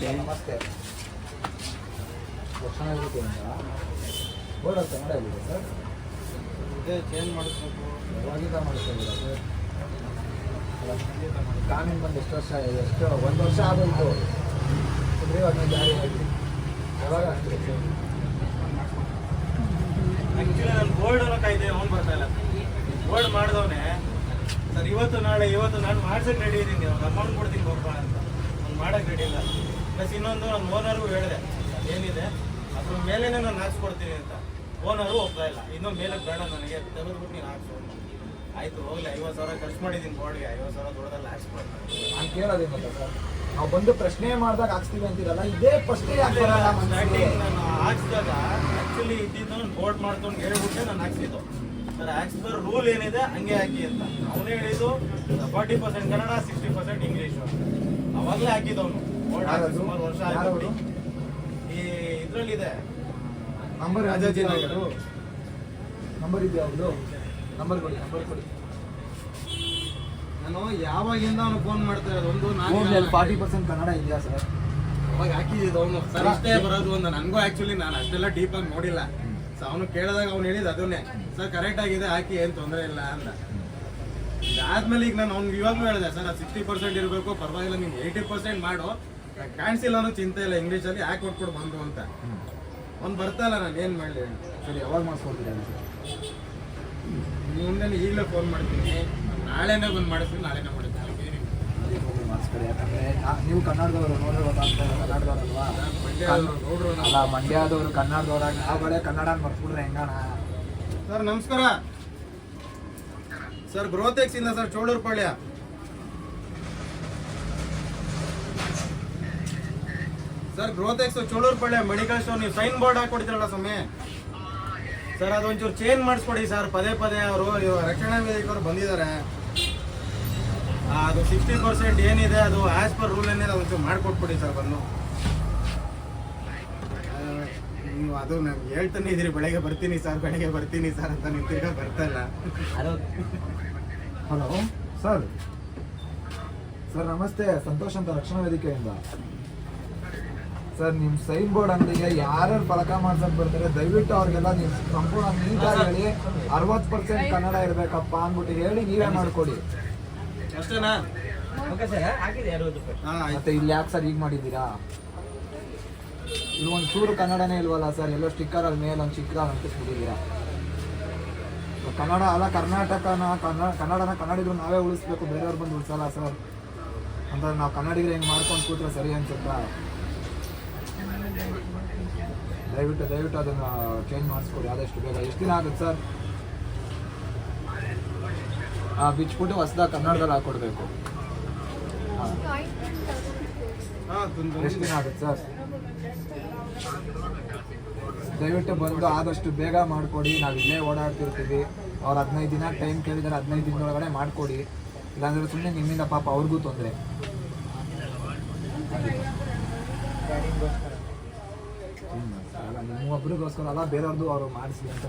ನಮಸ್ತೆ. ಬೋರ್ಡ್ ಅಂತ ಮಾಡಿದ್ದೀರಾ ಸರ್? ಇದೇ ಚೇಂಜ್ ಮಾಡಿಸ್ಬೇಕು. ಯಾವಾಗಿಂದ ಮಾಡಿಸ್ತಾ ಇದ್ದೀರಾ ಸರ್? ಕಾನೂನು ಬಂದು ಎಷ್ಟು ವರ್ಷ ಎಷ್ಟು ಒಂದು ವರ್ಷ ಆಗೋಯ್ತು ಸುಗ್ರೀವಾಜ್ಞೆ ಜಾರಿ ಆಗಿ. ಯಾವಾಗ ಆಗ್ತದೆ ಆ್ಯಕ್ಚುಲಿ ನಾನು ಬೋರ್ಡ್ ಅನ್ನೋ ಕಾಯ್ದೆ ಅವ್ನು ಬರ್ತಾ ಇಲ್ಲ. ಬೋರ್ಡ್ ಮಾಡಿದವನೇ ಸರ್ ಇವತ್ತು ನಾಳೆ ಇವತ್ತು ನಾನು ಮಾಡ್ಸಕ್ಕೆ ರೆಡಿ ಇದ್ದೀನಿ. ಅವ್ನು ಅಮೌಂಟ್ ಕೊಡ್ತೀನಿ ಹೋಗ್ಬೇಡ ಅಂತ. ಮಾಡಕ್ಕೆ ರೆಡಿ ಇಲ್ಲ. ಪ್ಲಸ್ ಇನ್ನೊಂದು ನನ್ನ ಓನರ್ಗೂ ಹೇಳಿದೆ ಏನಿದೆ ಅದ್ರ ಮೇಲೇ ನಾನು ಹಾಕ್ಸ್ಕೊಡ್ತೀನಿ ಅಂತ. ಓನರು ಒಪ್ತಾ ಇಲ್ಲ. ಇನ್ನೊಂದು ಮೇಲೆ ಬೇಡ ನನಗೆ ತೆಗೆದ್ಬಿಟ್ಟು ನೀನು ಹಾಕ್ಸು. ಆಯ್ತು ಹೋಗ್ಲಿ ಐವತ್ತು ಸಾವಿರ ಖರ್ಚು ಮಾಡಿದ್ದೀನಿ ಬೋರ್ಡ್ಗೆ ಐವತ್ತು ಸಾವಿರ ದೊಡ್ಡದಲ್ಲಿ ಹಾಕ್ಸ್ಕೊಡ್ತೀನಿ ನಾನು ಕೇಳೋದೇನಲ್ಲ ಸರ್. ನಾವು ಬಂದು ಪ್ರಶ್ನೆ ಮಾಡಿದಾಗ ಹಾಕ್ಸ್ತೀವಿ ಅಂತೀರಲ್ಲ ಇದೇ ಫಸ್ಟೇ ಹಾಕ್ತಾರಲ್ಲ ನಾನು ಹಾಕ್ಸಿದಾಗ ಆ್ಯಕ್ಚುಲಿ ಇದ್ದಿದ್ದು ನಾನು ಬೋರ್ಡ್ ಮಾಡ್ಕೊಂಡು ಹೇಳ್ಬಿಟ್ಟೆ ನಾನು ಹಾಕ್ಸಿದ್ದು. ಸರ್ ರೂಲ್ ಏನಿದೆ ಹಂಗೆ ಹಾಕಿ ಅಂತ. ಅವನು ಹೇಳಿದ್ದು forty percent Kannada sixty percent English ಅವಾಗಲೇ ಹಾಕಿದವನು ಬೋರ್ಡ್ ಹಾಕಿ ಯಾರದು? ಸುಮಾರು ವರ್ಷ? ಆಯ್ತು ಈ ಇದರಲ್ಲಿದೆ. ನಂಬರ್ ರಾಜಾಜಿನಗರ. ನಂಬರ್ ಇದೆಯಾ ಅವ್ರದ್ದು ನಂಬರ್ ಕೊಡಿ ನಂಬರ್ ಕೊಡಿ. ನಾನು ಯಾವಾಗಿಂದ ಅವನು ಫೋನ್ ಮಾಡ್ತಾ ಇರೋದು? ಒಂದು ಗೂಗಲ್ ಫಾರ್ಟಿ ಪರ್ಸೆಂಟ್ ಕನ್ನಡ ಇದೆಯಾ ಸರ್? ಅವಾಗ ಹಾಕಿದ್ದು ಅವನು. ಸರ್ ಅಷ್ಟೇ ಬರೋದು ಒಂದು. ನನಗೂ ಆಕ್ಚುಲಿ ನಾನು ಅಷ್ಟೆಲ್ಲ ಡೀಪಾಗಿ ಆಗಿ ನೋಡಿಲ್ಲ. ಅವನು ಕೇಳಿದಾಗ ಅವ್ನು ಹೇಳಿದ ಅದನ್ನೇ. ಸರ್ ಕರೆಕ್ಟ್ ಆಗಿದೆ ಹಾಕಿ ಏನು ತೊಂದರೆ ಇಲ್ಲ ಅಂತ ಇದಾದ್ಮೇಲೆ ಈಗ ನಾನು ಅವ್ನಿಗೆ ಇವಾಗೂ ಹೇಳಿದೆ ಸರ್ ಅದು ಸಿಕ್ಸ್ಟಿ ಪರ್ಸೆಂಟ್ ಇರಬೇಕು ಪರವಾಗಿಲ್ಲ ನೀನು ಏಯ್ಟಿ ಪರ್ಸೆಂಟ್ ಮಾಡು. ಕಾಣಿಸಿಲ್ಲ ಅನ್ನೋ ಚಿಂತೆ ಇಲ್ಲ ಇಂಗ್ಲೀಷಲ್ಲಿ ಯಾಕೆ ಕೊಟ್ಬಿಟ್ಟು ಬಂದು ಅಂತ. ಅವ್ನು ಬರ್ತಾ ಇಲ್ಲ ನಾನು ಏನು ಮಾಡಲಿ ಸರಿ ಯಾವಾಗ ಮಾಡಿಸ್ಕೊಡ್ತೀರಾ ಸರ್ ಮುಂದೆ ಈಗಲೇ ಫೋನ್ ಮಾಡ್ತೀನಿ. ನಾಳೆನೇ ಬಂದು ಮಾಡಿಸ್ತೀನಿ ನಾಳೆನೇ ಮಾಡ್ತೀನಿ ಮಾಡಿಸ್ಕೊಡಿ ಯಾಕಂದ್ರೆ ನೀವು ಕನ್ನಡದವರು ಇದೆ ಕನ್ನಡದವರಲ್ವಾ? ಅಲ್ಲ ಮಂಡ್ಯದವರು ಕನ್ನಡದವ್ರಾಗ ಆ ಬಳೆ ಕನ್ನಡ ಮರ್ತ್ಬಿಟ್ರೆ ಹೆಂಗಣ? ಸರ್ ನಮಸ್ಕಾರ. ಸರ್ ಗ್ರೋತೆಕ್ಸ್ ಇಂದ sir Cholurpalya sir Growtex Cholurpalya medical store ನೀವು ಸೈನ್ ಬೋರ್ಡ್ ಹಾಕೊಡ್ತೀರಲ್ಲ ಸ್ವಾಮಿ? ಸರ್ ಅದೊಂಚೂರು ಚೇಂಜ್ ಮಾಡಿಸ್ಕೊಡಿ ಸರ್ ಪದೇ ಪದೇ ಅವರು ರಕ್ಷಣಾ ವೇದಿಕೆಯವರು ಬಂದಿದ್ದಾರೆ. ಅದು ಸಿಕ್ಸ್ಟಿ ಪರ್ಸೆಂಟ್ ಏನಿದೆ ಅದು ಆಸ್ ಪರ್ ರೂಲ್ ಏನಿದೆ ಅದಕ್ಕೆ ಮಾಡಿಕೊಟ್ಬಿಡಿ ಸರ್ ಬಂದು. ನೀವು ಅದು ನಾನು ಹೇಳ್ತಾನೆ ಇದ್ದೀರಿ ಬೆಳಗ್ಗೆ ಬರ್ತೀನಿ ಸರ್ ಬೆಳಗ್ಗೆ ಬರ್ತೀನಿ ಸರ್ ಅಂತ ನೀವು ತಿರ್ಗಾ ಬರ್ತಾ ಇಲ್ಲ. ಹಲೋ ಸರ್ ಸರ್ ನಮಸ್ತೆ. ಸಂತೋಷ್ ಅಂತ ರಕ್ಷಣಾ ವೇದಿಕೆಯಿಂದ. ಸರ್ ನಿಮ್ಮ ಸೈನ್ ಬೋರ್ಡ್ ಅಂಗಡಿಗೆ ಯಾರ್ಯಾರು ಫಲಕ ಮಾಡ್ಸಕ್ ಬರ್ತಾರೆ ದಯವಿಟ್ಟು ಅವ್ರಿಗೆಲ್ಲ ನೀವು ಸಂಪೂರ್ಣ ನೀಟಾಗಿ ಹೇಳಿ. ಅರವತ್ತು ಪರ್ಸೆಂಟ್ ಕನ್ನಡ ಇರ್ಬೇಕಪ್ಪ ಅಂದ್ಬಿಟ್ಟು ಹೇಳಿ ನೀವೇ ಮಾಡ್ಕೊಡಿ. ಅಷ್ಟೇನಾ? ಓಕೆ ಸರ್ ಹಾಕಿದೆ ಅರವತ್ತು ರೂಪಾಯಿ ಹಾಂ ಆಯ್ತು. ಮತ್ತೆ ಇಲ್ಲಿ ಯಾಕೆ ಸರ್ ಈಗ ಮಾಡಿದ್ದೀರಾ? ಇಲ್ಲಿ ಒಂದು ಚೂರು ಕನ್ನಡನೇ ಇಲ್ವಲ್ಲ ಸರ್ ಎಲ್ಲೋ ಸ್ಟಿಕ್ಕರ್ ಅಲ್ಲಿ ಮೇಲೆ ಒಂದು ಚಿಕ್ಕ ಅಂಟಿಸ್ಬಿಟ್ಟಿದ್ದೀರಾ? ಕನ್ನಡ ಅಲ್ಲ ಕರ್ನಾಟಕನ ಕನ್ನಡ ಕನ್ನಡನ ಕನ್ನಡಿಗರು ನಾವೇ ಉಳಿಸ್ಬೇಕು ಬೇರೆಯವ್ರು ಬಂದು ಉಳಿಸಲ್ಲ ಸರ್ ಅಂದ್ರೆ ನಾವು ಕನ್ನಡಿಗರು ಹೆಂಗೆ ಮಾಡ್ಕೊಂಡು ಕೂತ್ರೆ ಸರಿ ಅನ್ಸುತ್ತಾ? ದಯವಿಟ್ಟು ದಯವಿಟ್ಟು ಅದನ್ನು ಚೇಂಜ್ ಮಾಡಿಸ್ಕೊಡಿ ಆದಷ್ಟು ಬೇಗ. ಎಷ್ಟು ದಿನ ಆಗುತ್ತೆ ಸರ್ ಬಿಚ್ಬಿಟ್ಟು ಹೊಸದಾಗ ಕನ್ನಡದಲ್ಲಿ ಹಾಕೊಡ್ಬೇಕು. ಎಷ್ಟು ದಿನ ಆಗುತ್ತೆ ಸರ್? ದಯವಿಟ್ಟು ಬಂದು ಆದಷ್ಟು ಬೇಗ ಮಾಡಿಕೊಡಿ. ನಾವು ಇಲ್ಲೇ ಓಡಾಡ್ತಿರ್ತೀವಿ. ಅವ್ರು ಹದಿನೈದು ದಿನ ಟೈಮ್ ಕೇಳಿದರೆ ಹದಿನೈದು ದಿನದೊಳಗಡೆ ಮಾಡಿಕೊಡಿ. ಇಲ್ಲಾಂದ್ರೆ ಸುಮ್ಮನೆ ನಿಮ್ಮಿಂದ ಪಾಪ ಅವ್ರಿಗೂ ತೊಂದರೆ. ನಿಮ್ಮ ಒಬ್ರಿಗೋಸ್ಕರ ಅಲ್ಲ ಬೇರೆಯವ್ರದ್ದು ಅವರು ಮಾಡಿಸಿ ಅಂತ